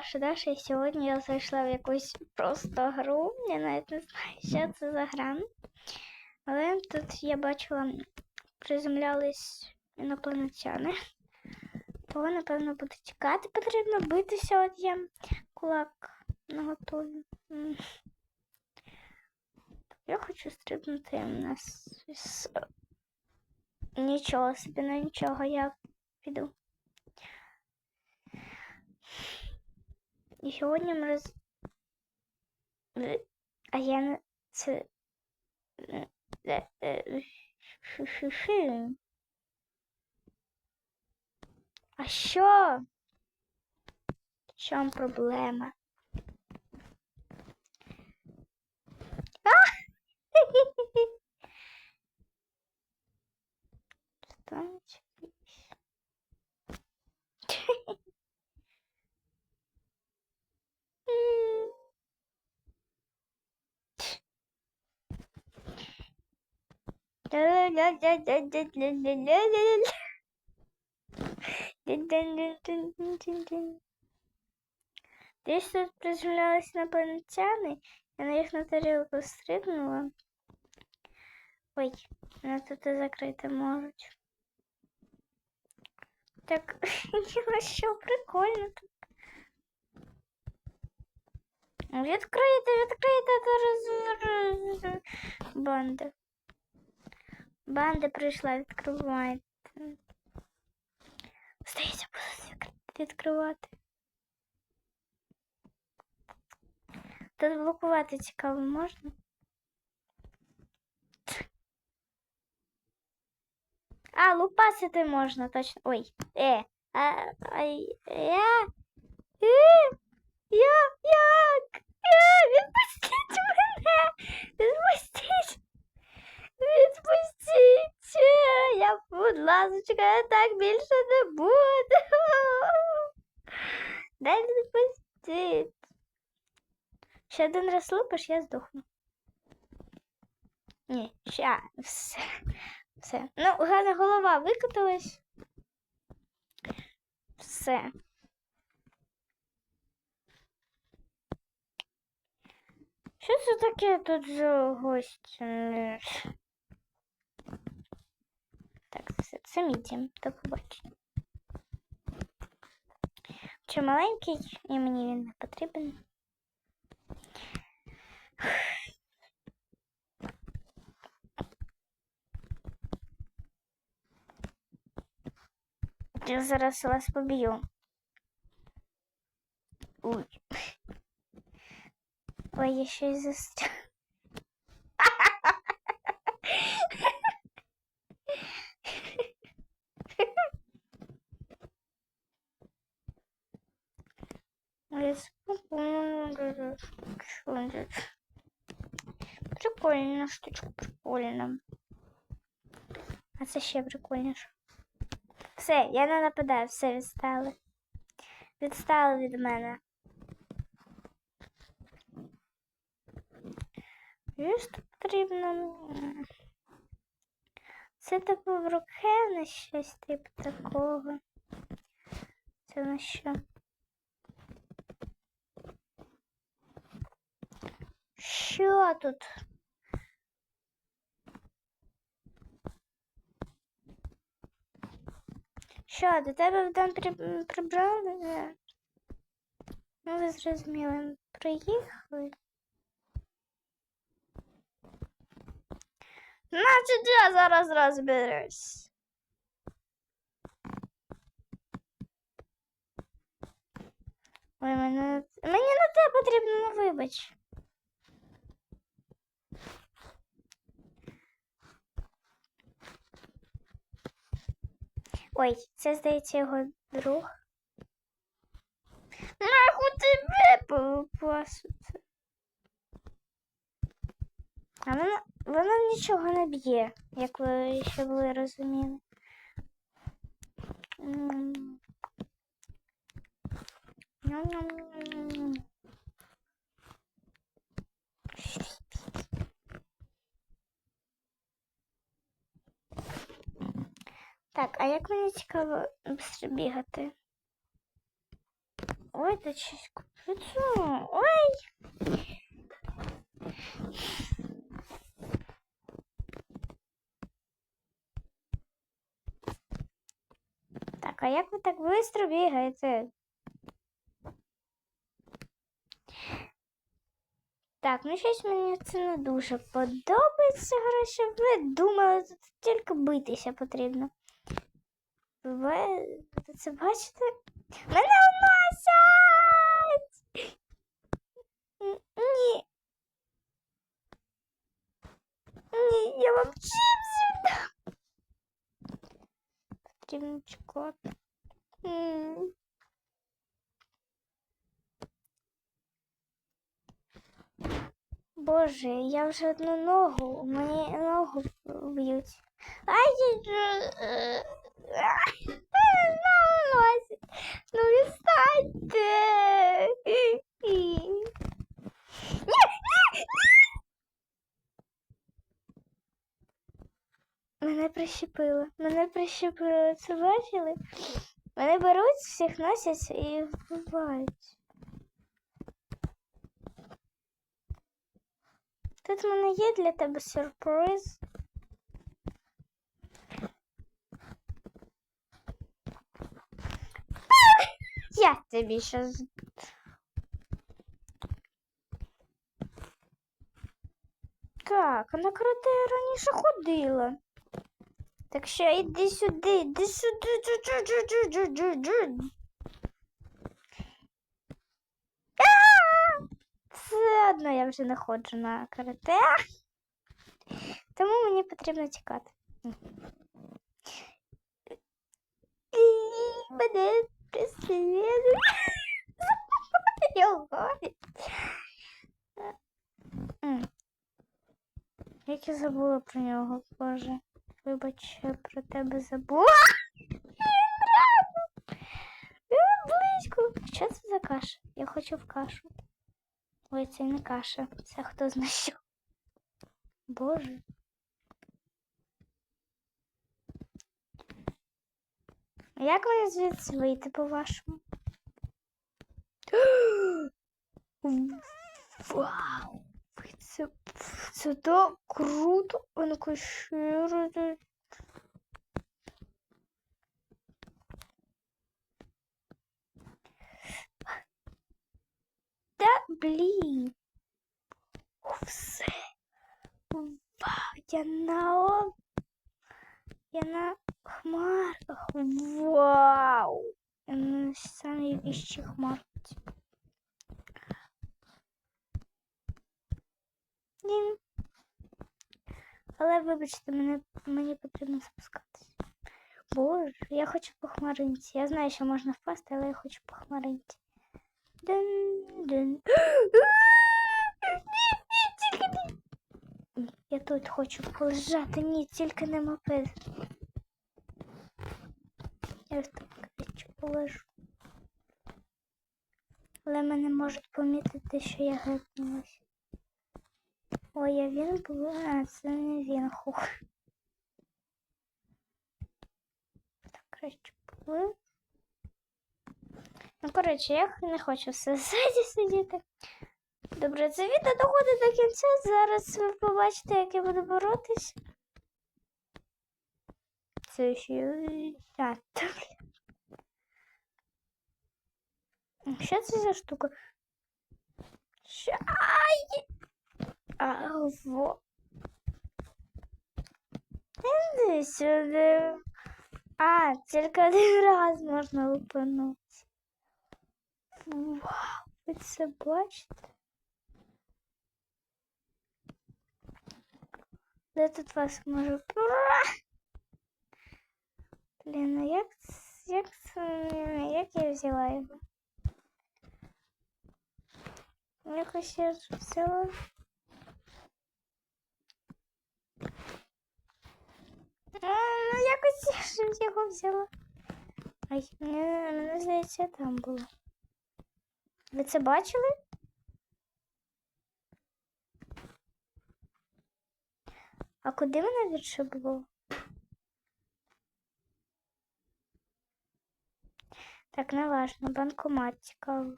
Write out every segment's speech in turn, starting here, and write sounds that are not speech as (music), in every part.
ваша Даша, і сьогодні я зайшла в якусь просто гру. Я навіть не знаю, що це за гра. Але тут я бачила, приземлялись інопланетяни. Того, напевно, буде тікати. Потрібно битися, от я кулак наготові. М. Я хочу стрибнути на с- с- Нічого собі, на нічого я піду. І сьогодні ми роз... Е, А я не... Це... е, е, е. А що? В чому проблема? Здесь тут приземлялась инопланетяне. Я на их на тарелку стрибнула. Ой, она тут и закрыта может. Так, (laughs) вообще прикольно тут. Открыто, открыто, это раз... банда. Банда прийшла, відкривайте. Здається, буду відкр- відкривати. Тут блокувати цікаво можна? А, лупасити можна, точно. Ой. Е. А, ай, я. Е, я, як? Е, відпустіть мене! Відпустіть! Відпустіть! Ласочка, так більше не буду. (laughs) Дай відпустіть. Ще один раз лупиш, я здохну. Ні, ща, все. Все. Ну, гарна голова викотилась. Все. Що це таке тут за гость? Е, Так, все, це мій дім. До побачення. Чи маленький, і мені він не потрібен. Я зараз вас поб'ю. Ой. Ой, я ще й застряг. Прикольна штучка, прикольна. А це ще прикольніше. Все, я не нападаю, все відстали. Відстали від мене. Juste потрібно. Це типу в рукени щось типу такого. Це на що? Що тут? Що, до тебе там при... прибрали? Ну, ви зрозуміли, приїхали. Значить, я зараз розберусь. Ой. Мені на те потрібно, ну вибач. Ой, це, здається, його друг. Наху тебе попасити. А вона, вона нічого не б'є, як ви ще були розуміли. Ням-ням-ням-ням. Так, а як мені цікаво бігати? Ой, та щось купицю. Ой. Так, а як ви так швидко бігаєте? Так, ну щось мені це не дуже подобається, щоб ви думали, тут тільки битися потрібно. Ви це бачите? Мене вносять! Ні. Ні, я вам чіпсів дам. Потрібно чекати. Боже, я вже одну ногу, мені ногу б'ють. Ай, носить. Ну відстаньте. Ні, ні, ні. Мене прищепило. Мене прищепило. Це бачили? Мене беруть, всіх носять і вбивають. Тут в мене є для тебе сюрприз. Я тобі щас. Так, на карате раніше ходила. Так що йди сюди, йди сюди. Все одно я вже не ходжу на карате. Тому мені потрібно тікати. Преслідують. Його. Як я забула про нього, Боже. Вибач, я про тебе забула. Що це за каша? Я хочу в кашу. Ой, це не каша. Це хто знає. Боже. А Як мені звідси вийти, по-вашому? Вау! Це, це так круто! А ну-ка. Та блін. Все. Вау, я на я на хмарках. Вау. Самій вищій хмарці. Ні. Але вибачте, мене, мені потрібно спускатися. Боже, я хочу по хмаринці. Я знаю, що можна впасти, але я хочу по хмаринці. Дин, Я тут хочу полежати. Ні, тільки не мопед. Я тут краще полежу. Але мене можуть помітити, що я гепнулась. Ой, а він був. А, це не він. Хух. Так, краще поплив. Ну, коротше, я не хочу все (laughs) ззаді сидіти. Добре, це відео доходить до кінця. Зараз ви побачите, як я буду боротись. Це ще. А. Що це за штука? Що? Ай! А, во. Іди сюди. А, тільки один раз можна лупанути. Вау, ви це бачите? Де тут вас може? Ура! Блін, а як, як, як я взяла його? Якось я взяла. А, ну якось я ж його взяла. Ай, мене, мене здається, там було. Ви це бачили? А куди мене відшибло? Так, не важно, банкомат цікаво.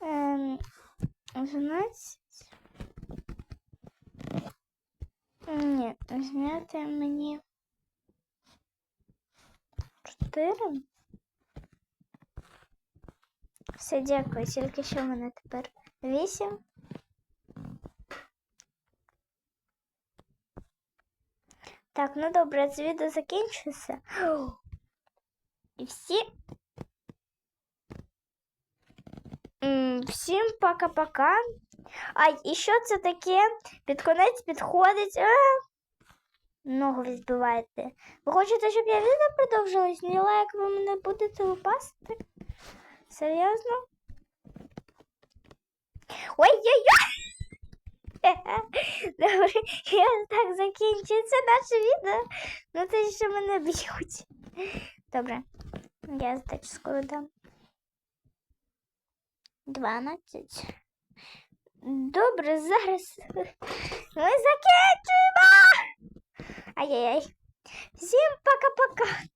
Ем, 12. Ні, зняти мені 4. Все, дякую. Тільки що в мене тепер 8. Так, ну добре, це відео закінчується. (gasps) І всі. Всім пока-пока. А, і що це таке? Під конець підходить. А? Ногу відбиваєте. Ви хочете, щоб я відео продовжилось? Не лайк ви мене будете лупасти? Серйозно? Ой-ой-ой! (laughs) Добре, так закінчується наше відео. Ну це ще мене б'ють. Добре, я здачу скоро дам. 12. Добре, зараз ми закінчуємо. Ай-яй-яй. Всім пока-пока.